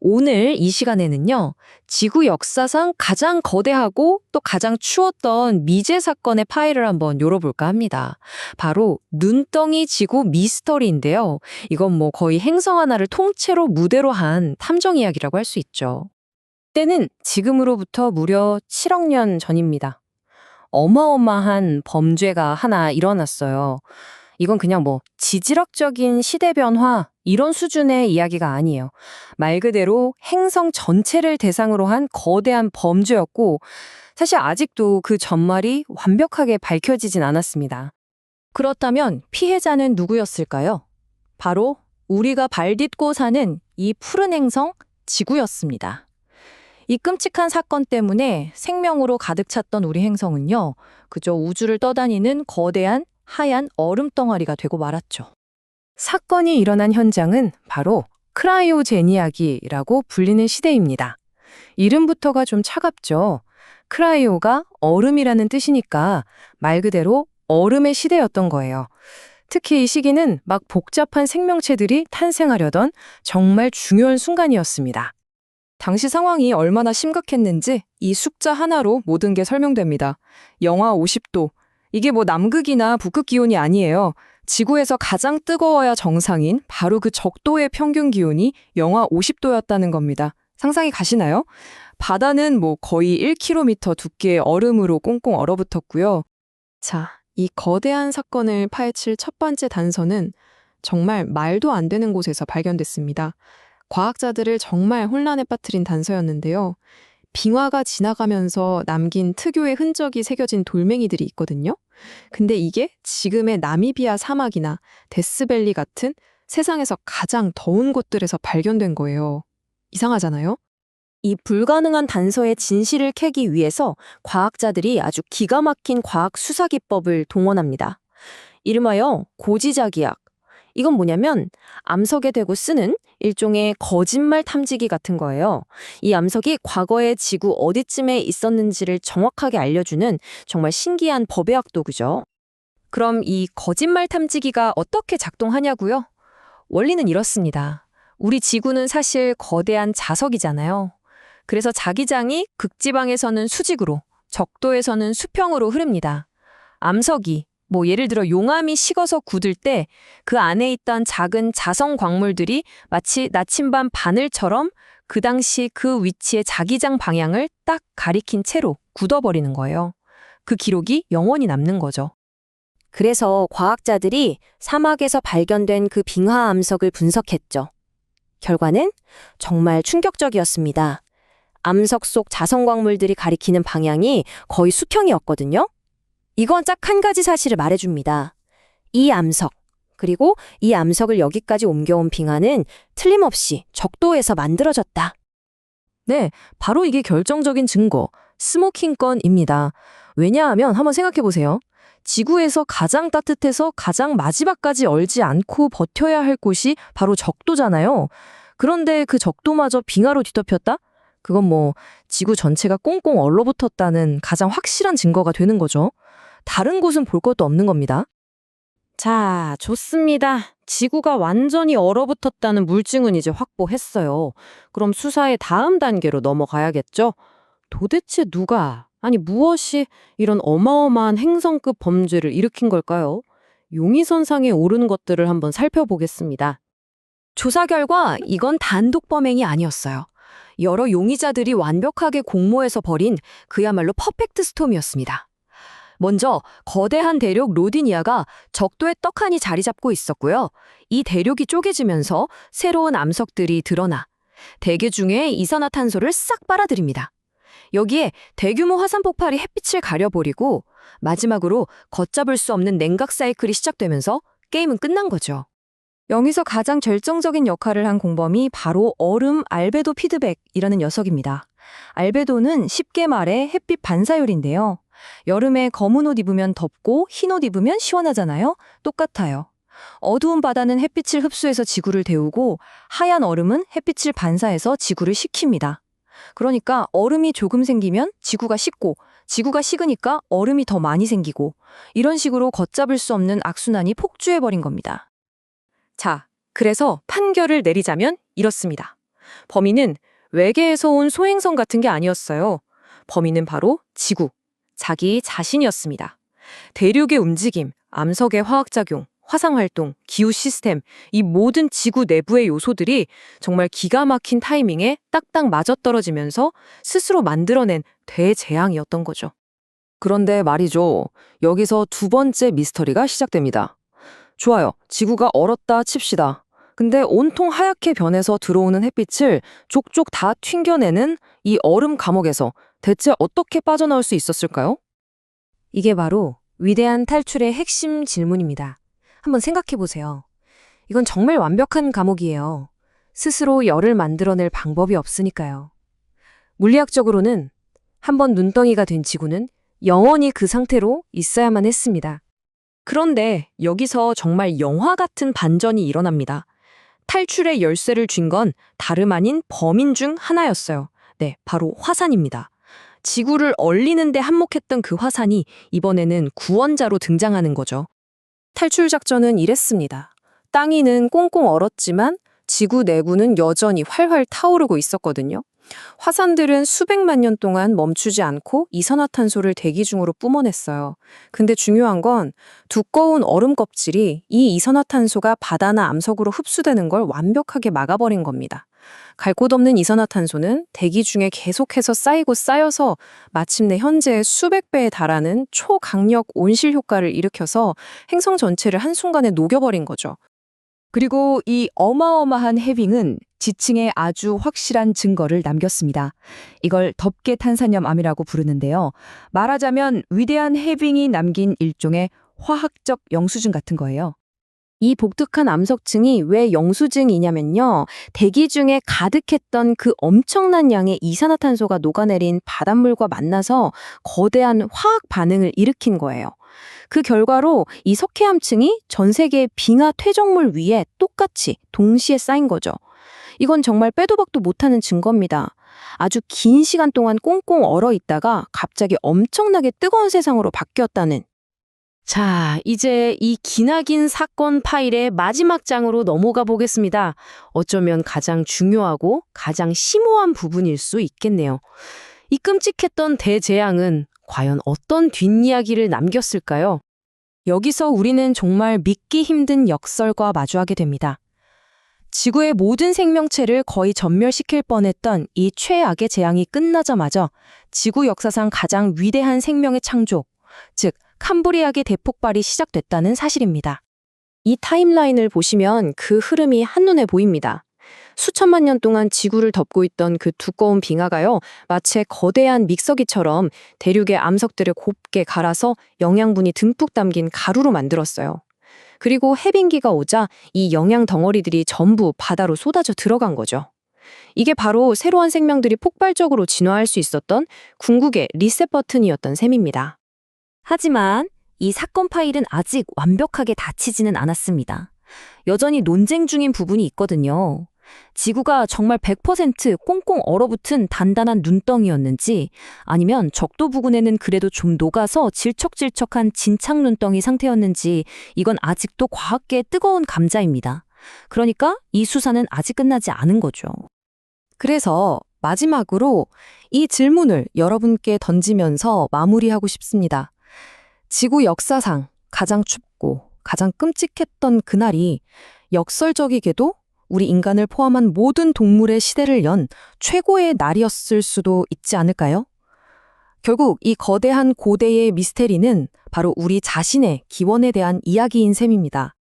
오늘 이 시간에는요, 지구 역사상 가장 거대하고 또 가장 추웠던 미제 사건의 파일을 한번 열어볼까 합니다. 바로 눈덩이 지구 미스터리인데요. 이건 뭐 거의 행성 하나를 통째로 무대로 한 탐정 이야기라고 할 수 있죠. 때는 지금으로부터 무려 7억 년 전입니다. 어마어마한 범죄가 하나 일어났어요. 이건 그냥 뭐 지질학적인 시대 변화 이런 수준의 이야기가 아니에요. 말 그대로 행성 전체를 대상으로 한 거대한 범죄였고 사실 아직도 그 전말이 완벽하게 밝혀지진 않았습니다. 그렇다면 피해자는 누구였을까요? 바로 우리가 발 딛고 사는 이 푸른 행성 지구였습니다. 이 끔찍한 사건 때문에 생명으로 가득 찼던 우리 행성은요, 그저 우주를 떠다니는 거대한 하얀 얼음 덩어리가 되고 말았죠. 사건이 일어난 현장은 바로 크라이오 제니아기라고 불리는 시대입니다. 이름부터가 좀 차갑죠. 크라이오가 얼음이라는 뜻이니까 말 그대로 얼음의 시대였던 거예요. 특히 이 시기는 막 복잡한 생명체들이 탄생하려던 정말 중요한 순간이었습니다. 당시 상황이 얼마나 심각했는지 이 숫자 하나로 모든 게 설명됩니다. 영하 50도. 이게 뭐 남극이나 북극 기온이 아니에요. 지구에서 가장 뜨거워야 정상인 바로 그 적도의 평균 기온이 영하 50도였다는 겁니다. 상상이 가시나요? 바다는 뭐 거의 1km 두께의 얼음으로 꽁꽁 얼어붙었고요. 자, 이 거대한 사건을 파헤칠 첫 번째 단서는 정말 말도 안 되는 곳에서 발견됐습니다. 과학자들을 정말 혼란에 빠뜨린 단서였는데요. 빙하가 지나가면서 남긴 특유의 흔적이 새겨진 돌멩이들이 있거든요. 근데 이게 지금의 나미비아 사막이나 데스밸리 같은 세상에서 가장 더운 곳들에서 발견된 거예요. 이상하잖아요? 이 불가능한 단서의 진실을 캐기 위해서 과학자들이 아주 기가 막힌 과학 수사 기법을 동원합니다. 이름하여 고지자기약. 이건 뭐냐면 암석에 대고 쓰는 일종의 거짓말 탐지기 같은 거예요. 이 암석이 과거에 지구 어디쯤에 있었는지를 정확하게 알려주는 정말 신기한 법의학 도구죠. 그럼 이 거짓말 탐지기가 어떻게 작동하냐고요? 원리는 이렇습니다. 우리 지구는 사실 거대한 자석이잖아요. 그래서 자기장이 극지방에서는 수직으로, 적도에서는 수평으로 흐릅니다. 암석이 뭐 예를 들어 용암이 식어서 굳을 때 그 안에 있던 작은 자성 광물들이 마치 나침반 바늘처럼 그 당시 그 위치의 자기장 방향을 딱 가리킨 채로 굳어버리는 거예요. 그 기록이 영원히 남는 거죠. 그래서 과학자들이 사막에서 발견된 그 빙하 암석을 분석했죠. 결과는 정말 충격적이었습니다. 암석 속 자성 광물들이 가리키는 방향이 거의 수평이었거든요. 이건 딱 한 가지 사실을 말해줍니다. 이 암석, 그리고 이 암석을 여기까지 옮겨온 빙하는 틀림없이 적도에서 만들어졌다. 네, 바로 이게 결정적인 증거, 스모킹 건입니다. 왜냐하면 한번 생각해 보세요. 지구에서 가장 따뜻해서 가장 마지막까지 얼지 않고 버텨야 할 곳이 바로 적도잖아요. 그런데 그 적도마저 빙하로 뒤덮였다? 그건 뭐 지구 전체가 꽁꽁 얼러붙었다는 가장 확실한 증거가 되는 거죠. 다른 곳은 볼 것도 없는 겁니다. 자, 좋습니다. 지구가 완전히 얼어붙었다는 물증은 이제 확보했어요. 그럼 수사의 다음 단계로 넘어가야겠죠? 도대체 누가, 아니 무엇이 이런 어마어마한 행성급 범죄를 일으킨 걸까요? 용의선상에 오른 것들을 한번 살펴보겠습니다. 조사 결과 이건 단독 범행이 아니었어요. 여러 용의자들이 완벽하게 공모해서 벌인 그야말로 퍼펙트 스톰이었습니다. 먼저 거대한 대륙 로디니아가 적도에 떡하니 자리 잡고 있었고요. 이 대륙이 쪼개지면서 새로운 암석들이 드러나 대기 중에 이산화탄소를 싹 빨아들입니다. 여기에 대규모 화산 폭발이 햇빛을 가려버리고 마지막으로 걷잡을 수 없는 냉각 사이클이 시작되면서 게임은 끝난 거죠. 여기서 가장 결정적인 역할을 한 공범이 바로 얼음 알베도 피드백이라는 녀석입니다. 알베도는 쉽게 말해 햇빛 반사율인데요. 여름에 검은 옷 입으면 덥고 흰 옷 입으면 시원하잖아요. 똑같아요. 어두운 바다는 햇빛을 흡수해서 지구를 데우고 하얀 얼음은 햇빛을 반사해서 지구를 식힙니다. 그러니까 얼음이 조금 생기면 지구가 식고 지구가 식으니까 얼음이 더 많이 생기고 이런 식으로 걷잡을 수 없는 악순환이 폭주해버린 겁니다. 자, 그래서 판결을 내리자면 이렇습니다. 범인은 외계에서 온 소행성 같은 게 아니었어요. 범인은 바로 지구, 자기 자신이었습니다. 대륙의 움직임, 암석의 화학작용, 화상활동, 기후 시스템, 이 모든 지구 내부의 요소들이 정말 기가 막힌 타이밍에 딱딱 맞아떨어지면서 스스로 만들어낸 대재앙이었던 거죠. 그런데 말이죠. 여기서 두 번째 미스터리가 시작됩니다. 좋아요. 지구가 얼었다 칩시다. 근데 온통 하얗게 변해서 들어오는 햇빛을 족족 다 튕겨내는 이 얼음 감옥에서 대체 어떻게 빠져나올 수 있었을까요? 이게 바로 위대한 탈출의 핵심 질문입니다. 한번 생각해 보세요. 이건 정말 완벽한 감옥이에요. 스스로 열을 만들어낼 방법이 없으니까요. 물리학적으로는 한번 눈덩이가 된 지구는 영원히 그 상태로 있어야만 했습니다. 그런데 여기서 정말 영화 같은 반전이 일어납니다. 탈출의 열쇠를 쥔 건 다름 아닌 범인 중 하나였어요. 네, 바로 화산입니다. 지구를 얼리는데 한몫했던 그 화산이 이번에는 구원자로 등장하는 거죠. 탈출 작전은 이랬습니다. 땅 위는 꽁꽁 얼었지만 지구 내부는 여전히 활활 타오르고 있었거든요. 화산들은 수백만 년 동안 멈추지 않고 이산화탄소를 대기 중으로 뿜어냈어요. 근데 중요한 건 두꺼운 얼음 껍질이 이 이산화탄소가 바다나 암석으로 흡수되는 걸 완벽하게 막아버린 겁니다. 갈 곳 없는 이산화탄소는 대기 중에 계속해서 쌓이고 쌓여서 마침내 현재의 수백 배에 달하는 초강력 온실 효과를 일으켜서 행성 전체를 한순간에 녹여버린 거죠. 그리고 이 어마어마한 해빙은 지층에 아주 확실한 증거를 남겼습니다. 이걸 덮개 탄산염암이라고 부르는데요. 말하자면 위대한 해빙이 남긴 일종의 화학적 영수증 같은 거예요. 이 독특한 암석층이 왜 영수증이냐면요. 대기 중에 가득했던 그 엄청난 양의 이산화탄소가 녹아내린 바닷물과 만나서 거대한 화학 반응을 일으킨 거예요. 그 결과로 이 석회암층이 전 세계의 빙하 퇴적물 위에 똑같이 동시에 쌓인 거죠. 이건 정말 빼도 박도 못하는 증거입니다. 아주 긴 시간 동안 꽁꽁 얼어 있다가 갑자기 엄청나게 뜨거운 세상으로 바뀌었다는 자, 이제 이 기나긴 사건 파일의 마지막 장으로 넘어가 보겠습니다. 어쩌면 가장 중요하고 가장 심오한 부분일 수 있겠네요. 이 끔찍했던 대재앙은 과연 어떤 뒷이야기를 남겼을까요? 여기서 우리는 정말 믿기 힘든 역설과 마주하게 됩니다. 지구의 모든 생명체를 거의 전멸시킬 뻔했던 이 최악의 재앙이 끝나자마자 지구 역사상 가장 위대한 생명의 창조, 즉 캄브리아의 대폭발이 시작됐다는 사실입니다. 이 타임라인을 보시면 그 흐름이 한눈에 보입니다. 수천만 년 동안 지구를 덮고 있던 그 두꺼운 빙하가요, 마치 거대한 믹서기처럼 대륙의 암석들을 곱게 갈아서 영양분이 듬뿍 담긴 가루로 만들었어요. 그리고 해빙기가 오자 이 영양 덩어리들이 전부 바다로 쏟아져 들어간 거죠. 이게 바로 새로운 생명들이 폭발적으로 진화할 수 있었던 궁극의 리셋 버튼이었던 셈입니다. 하지만 이 사건 파일은 아직 완벽하게 닫히지는 않았습니다. 여전히 논쟁 중인 부분이 있거든요. 지구가 정말 100% 꽁꽁 얼어붙은 단단한 눈덩이였는지 아니면 적도 부근에는 그래도 좀 녹아서 질척질척한 진창 눈덩이 상태였는지 이건 아직도 과학계의 뜨거운 감자입니다. 그러니까 이 수사는 아직 끝나지 않은 거죠. 그래서 마지막으로 이 질문을 여러분께 던지면서 마무리하고 싶습니다. 지구 역사상 가장 춥고 가장 끔찍했던 그날이 역설적이게도 우리 인간을 포함한 모든 동물의 시대를 연 최고의 날이었을 수도 있지 않을까요? 결국 이 거대한 고대의 미스테리는 바로 우리 자신의 기원에 대한 이야기인 셈입니다.